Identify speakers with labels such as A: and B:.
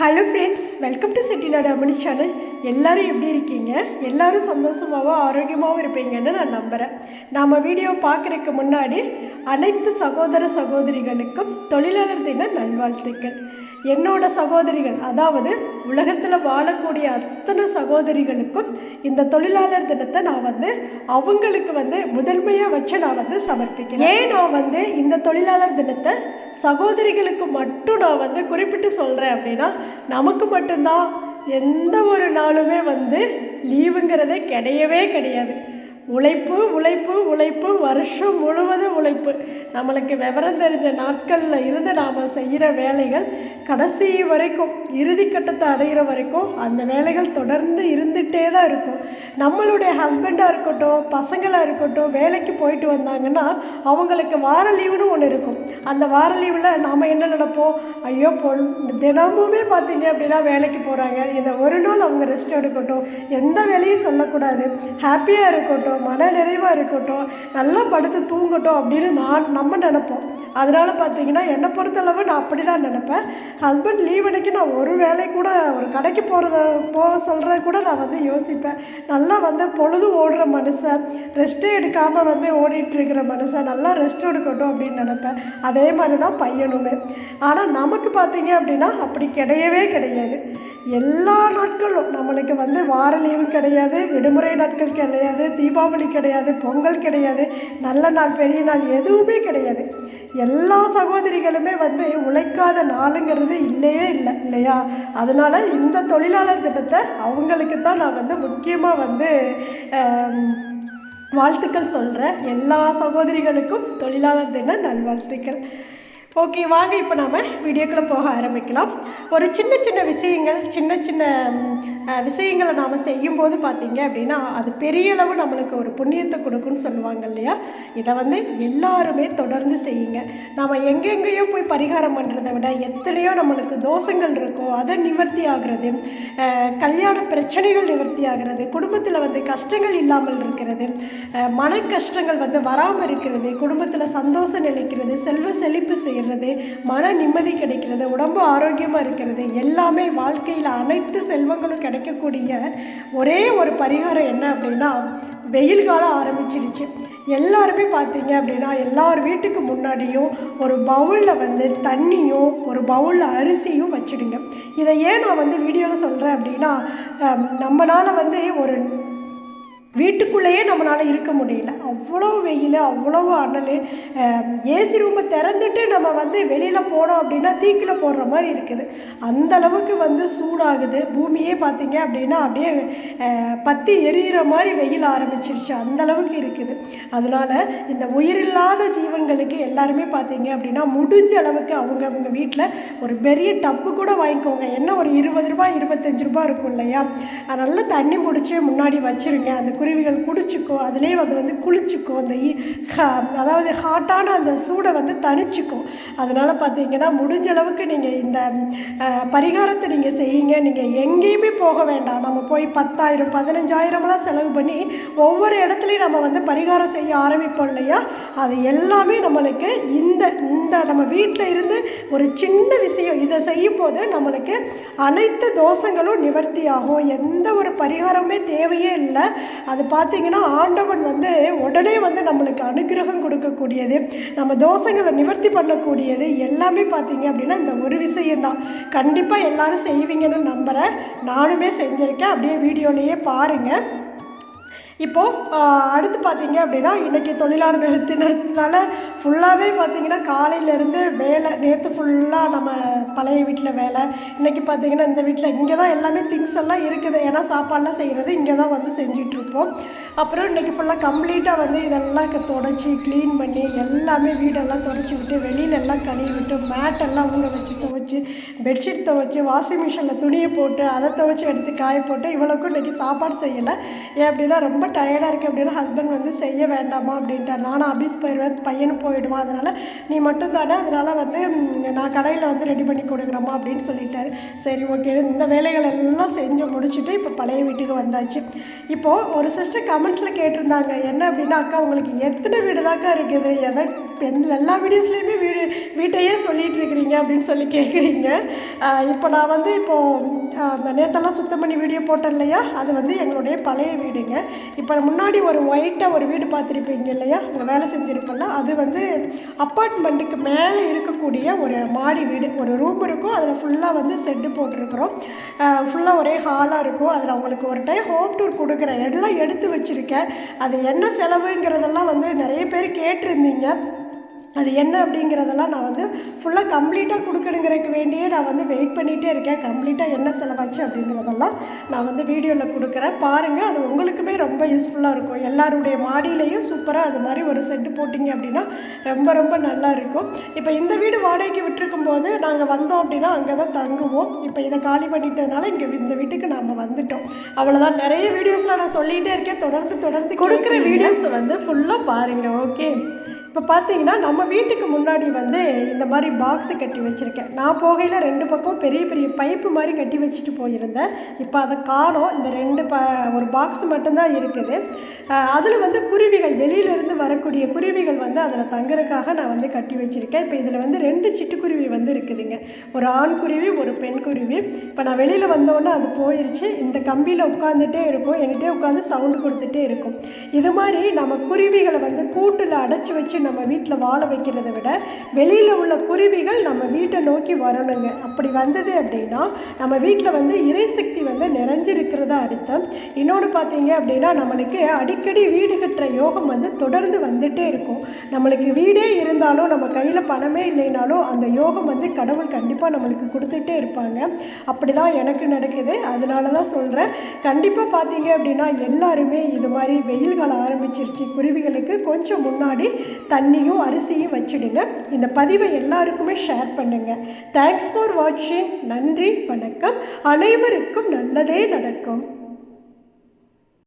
A: Hello friends welcome to Chettinad Ammani channel எல்லாரும் எப்படி இருக்கீங்க? எல்லாரும் சந்தோஷமாகவும் ஆரோக்கியமாகவும் இருப்பீங்கன்னு நான் நம்புகிறேன் நாம் வீடியோ பார்க்குறதுக்கு முன்னாடி அனைத்து சகோதர சகோதரிகளுக்கும் தொழிலாளர் தின நல்வாழ்த்துக்கள். என்னோட சகோதரிகள் அதாவது உலகத்தில் வாழக்கூடிய அத்தனை சகோதரிகளுக்கும் இந்த தொழிலாளர் தினத்தை நான் வந்து அவங்களுக்கு வந்து முதன்மையாக வச்சு நான் வந்து சமர்ப்பிக்கிறேன். ஏன் நான் வந்து இந்த தொழிலாளர் தினத்தை சகோதரிகளுக்கு மட்டும் நான் வந்து குறிப்பிட்டு சொல்கிறேன் அப்படின்னா நமக்கு மட்டும்தான் எந்த ஒரு நாளுமே வந்து லீவுங்கிறதே கிடையவே கிடையாது. உழைப்பு உழைப்பு உழைப்பு வருஷம் முழுவதும் உழைப்பு. நம்மளுக்கு விவரம் தெரிஞ்ச நாட்களில் இருந்து நாம் செய்கிற வேலைகள் கடைசி வரைக்கும் இறுதி கட்டத்தை அடைகிற வரைக்கும் அந்த வேலைகள் தொடர்ந்து இருந்துகிட்டே தான் இருக்கும். நம்மளுடைய ஹஸ்பண்டாக இருக்கட்டும் பசங்களாக இருக்கட்டும் வேலைக்கு போயிட்டு வந்தாங்கன்னா அவங்களுக்கு வார லீவுன்னு ஒன்று இருக்கும். அந்த வார லீவில் நாம் என்ன நினைப்போம்? ஐயோ பொ தினமுமே பார்த்தீங்க அப்படின்னா வேலைக்கு போகிறாங்க இந்த ஒரு நாள் அவங்க ரெஸ்ட் எடுக்கட்டும். எந்த வேலையும் சொல்லக்கூடாது. ஹாப்பியாக இருக்கட்டும். மன நிறைவாக இருக்கட்டும் நல்லா படுத்து தூங்கட்டும் அப்படின்னு நான் நம்ம நினப்போம். அதனால் பார்த்தீங்கன்னா என்னை பொறுத்தளவு நான் அப்படி தான் நினப்பேன். ஹஸ்பண்ட் லீவ் அன்னைக்கு நான் ஒரு வேலை கூட ஒரு கடைக்கு போகிறத போக சொல்கிறத கூட நான் வந்து யோசிப்பேன். நல்லா வந்து பொழுது ஓடுற மனுஷன் ரெஸ்ட்டே எடுக்காமல் வந்து ஓடிட்டுருக்கிற மனுஷன் நல்லா ரெஸ்ட் எடுக்கட்டும் அப்படின்னு நினப்பேன். அதே மாதிரி தான் பையனுமே. ஆனால் நமக்கு பார்த்தீங்க அப்படின்னா அப்படி கிடையவே கிடையாது. எல்லா நாட்களும் நம்மளுக்கு வந்து வார லீவு கிடையாது விடுமுறை நாட்கள் கிடையாது தீபாவளி கிடையாது பொங்கல் கிடையாது நல்ல நாள் பெரிய நாள் எதுவுமே கிடையாது. எல்லா சகோதரிகளுமே வந்து உழைக்காத நாளுங்கிறது இல்லையே இல்லை இல்லையா? அதனால் இந்த தொழிலாளர் திட்டத்தை அவங்களுக்கு தான் நான் வந்து முக்கியமாக வந்து வாழ்த்துக்கள் சொல்கிறேன் எல்லா சகோதரிகளுக்கும் தொழிலாளர் தின நல்வாழ்த்துக்கள். ஓகே வாங்க இப்போ நாம் வீடியோக்குள்ளே போக ஆரம்பிக்கலாம். ஒரு சின்ன சின்ன விஷயங்கள் சின்ன சின்ன விஷயங்களை நாம் செய்யும்போது பார்த்தீங்க அப்படின்னா அது பெரிய அளவு நம்மளுக்கு ஒரு புண்ணியத்தை கொடுக்குன்னு சொல்லுவாங்க இல்லையா? இதை வந்து எல்லாருமே தொடர்ந்து செய்யுங்க. நாம் எங்கெங்கேயோ போய் பரிகாரம் பண்ணுறதை விட எத்தனையோ நம்மளுக்கு தோஷங்கள் இருக்கோ அதை நிவர்த்தி ஆகிறது கல்யாண பிரச்சனைகள் நிவர்த்தி ஆகிறது குடும்பத்தில் வந்து கஷ்டங்கள் இல்லாமல் இருக்கிறது மன கஷ்டங்கள் வந்து வராமல் இருக்கிறது குடும்பத்தில் சந்தோஷம் நிலைக்கிறது செல்வ செழிப்பு செய்கிறது மன நிம்மதி கிடைக்கிறது உடம்பு ஆரோக்கியமாக இருக்கிறது எல்லாமே வாழ்க்கையில் அனைத்து செல்வங்களும் கிடைக்கக்கூடிய ஒரே ஒரு பரிகாரம் என்ன அப்படின்னா வெயில் காலம் ஆரம்பிச்சிருச்சு. எல்லாருமே பார்த்தீங்க அப்படின்னா எல்லார் வீட்டுக்கு முன்னாடியும் ஒரு பவுலில் வந்து தண்ணியும் ஒரு பவுலில் அரிசியும் வச்சுடுங்க. இதை ஏன் நான் வந்து வீடியோவில் சொல்கிறேன் அப்படின்னா நம்மளால் வந்து ஒரு வீட்டுக்குள்ளேயே நம்மளால் இருக்க முடியல. அவ்வளோ வெயில் அவ்வளோ அனல். ஏசி ரூமை திறந்துட்டு நம்ம வந்து வெளியில் போனோம் அப்படின்னா தீக்கில் போடுற மாதிரி இருக்குது. அந்த அளவுக்கு வந்து சூடாகுது. பூமியே பார்த்தீங்க அப்படின்னா அப்படியே பற்றி எரியிற மாதிரி வெயில் ஆரம்பிச்சிருச்சு. அந்த அளவுக்கு இருக்குது. அதனால் இந்த உயிரில்லாத ஜீவன்களுக்கு எல்லாருமே பார்த்தீங்க அப்படின்னா முடிஞ்ச அளவுக்கு அவங்க அவங்க வீட்டில் ஒரு பெரிய டப்பு கூட வாங்கிக்கோங்க. என்ன ஒரு இருபது ரூபாய் இருபத்தஞ்சு ரூபாய் இருக்கும் இல்லையா? நல்லா தண்ணி முடிச்சு முன்னாடி வச்சுருங்க. அந்த குருவிகள் குடிச்சிக்கும் அதிலே வந்து வந்து குளிச்சுக்கும் அந்த ஹ- அதாவது ஹாட்டான அந்த சூடை வந்து தணிச்சிக்கும் அதனால் பார்த்தீங்கன்னா முடிஞ்ச அளவுக்கு நீங்கள் இந்த பரிகாரத்தை நீங்கள் செய்யுங்க. நீங்கள் எங்கேயுமே போக வேண்டாம். நம்ம போய் பத்தாயிரம் பதினஞ்சாயிரம்லாம் செலவு பண்ணி ஒவ்வொரு இடத்துலையும் நம்ம வந்து பரிகாரம் செய்ய ஆரம்பிப்போம் இல்லையா? அது எல்லாமே நம்மளுக்கு இந்த இந்த நம்ம வீட்டில் இருந்து ஒரு சின்ன விஷயம் இதை செய்யும் போது நம்மளுக்கு அனைத்து தோஷங்களும் நிவர்த்தி ஆகும். எந்த ஒரு பரிகாரமே தேவையே இல்லை. அது பார்த்தீங்கன்னா ஆண்டவன் வந்து உடனே வந்து நம்மளுக்கு அனுகிரகம் கொடுக்கக்கூடியது நம்ம தோஷங்களை நிவர்த்தி பண்ணக்கூடியது எல்லாமே பார்த்தீங்க அப்படின்னா இந்த ஒரு விஷயம்தான். கண்டிப்பாக எல்லாரும் செய்வீங்கன்னு நம்புகிறேன் நானுமே செஞ்சுருக்கேன். அப்படியே வீடியோலேயே பாருங்கள் இப்போது அடுத்து பார்த்தீங்க அப்படின்னா இன்றைக்கி தொழிலாளர் தினத்தினால ஃபுல்லாகவே பார்த்தீங்கன்னா காலையிலேருந்து வேலை நேற்று ஃபுல்லாக நம்ம பழைய வீட்டில் வேலை. இன்றைக்கி பார்த்தீங்கன்னா இந்த வீட்டில் இங்கே தான் எல்லாமே திங்ஸ் எல்லாம் இருக்குது. ஏன்னா சாப்பாடெலாம் செய்கிறது இங்கே தான் வந்து செஞ்சிட்ருப்போம். அப்புறம் இன்றைக்கி ஃபுல்லாக கம்ப்ளீட்டாக வந்து இதெல்லாம் தொடச்சி க்ளீன் பண்ணி எல்லாமே வீடெல்லாம் தொடச்சி விட்டு வெளியில எல்லாம் கழுவி விட்டு மேட்டெல்லாம் ஊற வச்சு துவைச்சி பெட்ஷீட் துவைச்சி வாஷிங் மிஷினில் துணியை போட்டு அதை துவைச்சி எடுத்து காய போட்டு இவ்வளோக்கும் இன்றைக்கி சாப்பாடு செய்யலை. ஏன் அப்படின்னா ரொம்ப டயர்டாக இருக்குது அப்படின்னு ஹஸ்பண்ட் வந்து செய்ய வேண்டாமா அப்படின்ட்டார். நானும் ஆஃபீஸ் போயிடுவேன் பையனும் போயிடுவான் அதனால் நீ மட்டும் தானே அதனால் வந்து நான் கடையில் வந்து ரெடி பண்ணி கொடுக்குறேம்மா அப்படின்னு சொல்லிட்டாரு. சரி ஓகே இந்த வேலைகள் எல்லாம் செஞ்சு முடிச்சுட்டு இப்போ பழைய வீட்டுக்கு வந்தாச்சு. இப்போது ஒரு சிஸ்டர் கமெண்ட்ஸில் கேட்டிருந்தாங்க என்ன அப்படின்னா அக்கா உங்களுக்கு எத்தனை வீடு தாக்கா இருக்குது? எதை எல்லா வீடியோஸ்லேயுமே வீடு வீட்டையே சொல்லிகிட்டு இருக்கிறீங்க அப்படின்னு சொல்லி கேட்குறீங்க இப்போ நான் வந்து இப்போது அந்த நேத்தெல்லாம் சுத்தம் பண்ணி வீடியோ போட்டோம் இல்லையா? அது வந்து எங்களுடைய பழைய வீடுங்க. இப்போ முன்னாடி ஒரு ஒயிட்டாக ஒரு வீடு பார்த்துருப்பீங்க இல்லையா? அங்கே வேலை செஞ்சுருப்பேன்ல அது வந்து அப்பார்ட்மெண்ட்டுக்கு மேலே இருக்கக்கூடிய ஒரு மாடி வீடு. ஒரு ரூம் இருக்கும் அதில் ஃபுல்லாக வந்து செட்டு போட்டிருக்கிறோம். ஃபுல்லாக ஒரே ஹாலாக இருக்கும். அதில் அவங்களுக்கு ஒரு டைம் ஹோம் டூர் கொடுக்குறேன். எல்லாம் எடுத்து வச்சுருக்கேன். அது என்ன செலவுங்கிறதெல்லாம் வந்து நிறைய பேர் கேட்டிருந்தீங்க. அது என்ன அப்படிங்கிறதெல்லாம் நான் வந்து ஃபுல்லாக கம்ப்ளீட்டாக கொடுக்கணுங்கிறதுக்கு வேண்டியே நான் வந்து வெயிட் பண்ணிகிட்டே இருக்கேன். கம்ப்ளீட்டாக என்ன செலவாச்சு அப்படிங்கிறதெல்லாம் நான் வந்து வீடியோவில் கொடுக்குறேன். பாருங்கள் அது உங்களுக்குமே ரொம்ப யூஸ்ஃபுல்லாக இருக்கும். எல்லாருடைய மாடியிலையும் சூப்பராக அது மாதிரி ஒரு செட்டு போட்டிங்க அப்படின்னா ரொம்ப ரொம்ப நல்லா இருக்கும். இப்போ இந்த வீடு வாடகைக்கு விட்டுருக்கும் போது நாங்கள் வந்தோம் அப்படின்னா அங்கே தான் தங்குவோம். இப்போ இதை காலி பண்ணிட்டதுனால இங்கே இந்த வீட்டுக்கு நாம் வந்துட்டோம். அவ்வளோதான் நிறைய வீடியோஸில் நான் சொல்லிகிட்டே இருக்கேன். தொடர்ந்து தொடர்ந்து கொடுக்குற வீடியோஸ் வந்து ஃபுல்லாக பாருங்கள் ஓகே இப்போ பார்த்தீங்கன்னா நம்ம வீட்டுக்கு முன்னாடி வந்து இந்த மாதிரி பாக்ஸு கட்டி வச்சுருக்கேன். நான் போகையில் ரெண்டு பக்கம் பெரிய பெரிய பைப்பு மாதிரி கட்டி வச்சுட்டு போயிருந்தேன். இப்போ அதை காணோம். இந்த ரெண்டு ப ஒரு பாக்ஸ் மட்டும்தான் இருக்குது. அதில் வந்து குருவிகள் வெளியிலேருந்து வரக்கூடிய குருவிகள் வந்து அதில் தங்குறதுக்காக நான் வந்து கட்டி வச்சுருக்கேன். இப்போ இதில் வந்து ரெண்டு சிட்டுக்குருவி வந்து இருக்குதுங்க. ஒரு ஆண் குருவி ஒரு பெண் குருவி. இப்போ நான் வெளியில் வந்தோடனே அது போயிடுச்சு இந்த கம்பியில் உட்காந்துட்டே இருக்கும். என்கிட்டே உட்காந்து சவுண்டு கொடுத்துட்டே இருக்கும். இது மாதிரி நம்ம குருவிகளை வந்து கூட்டில் அடைச்சி வச்சு நம்ம வீட்டில் வாழ வைக்கிறத விட வெளியில் உள்ள குருவிகள் நம்ம வீட்டை நோக்கி வரணுங்க. அப்படி வந்தது அப்படின்னா நம்ம வீட்டில் வந்து இறைசக்தி வந்து நிறைஞ்சிருக்கிறதா அர்த்தம். இன்னொன்று பார்த்தீங்க அப்படின்னா நம்மளுக்கு அடிக்கடி வீடு கட்டுற யோகம் வந்து தொடர்ந்து வந்துட்டே இருக்கும். நம்மளுக்கு வீடே இருந்தாலும் நம்ம கையில் பணமே இல்லைனாலும் அந்த யோகம் வந்து கடவுள் கண்டிப்பாக நம்மளுக்கு கொடுத்துட்டே இருப்பாங்க. அப்படி தான் எனக்கு நடக்குது. அதனால தான் சொல்கிறேன் கண்டிப்பாக பார்த்தீங்க அப்படின்னா எல்லாருமே இது மாதிரி வெயில் காலம் ஆரம்பிச்சிருச்சு. குருவிகளுக்கு கொஞ்சம் முன்னாடி தண்ணியும் அரிசியும் வச்சுடுங்க. இந்த பதிவை எல்லாருக்குமே ஷேர் பண்ணுங்கள் தேங்க்ஸ் ஃபார் வாட்சிங் நன்றி வணக்கம். அனைவருக்கும் நல்லதே நடக்கும்.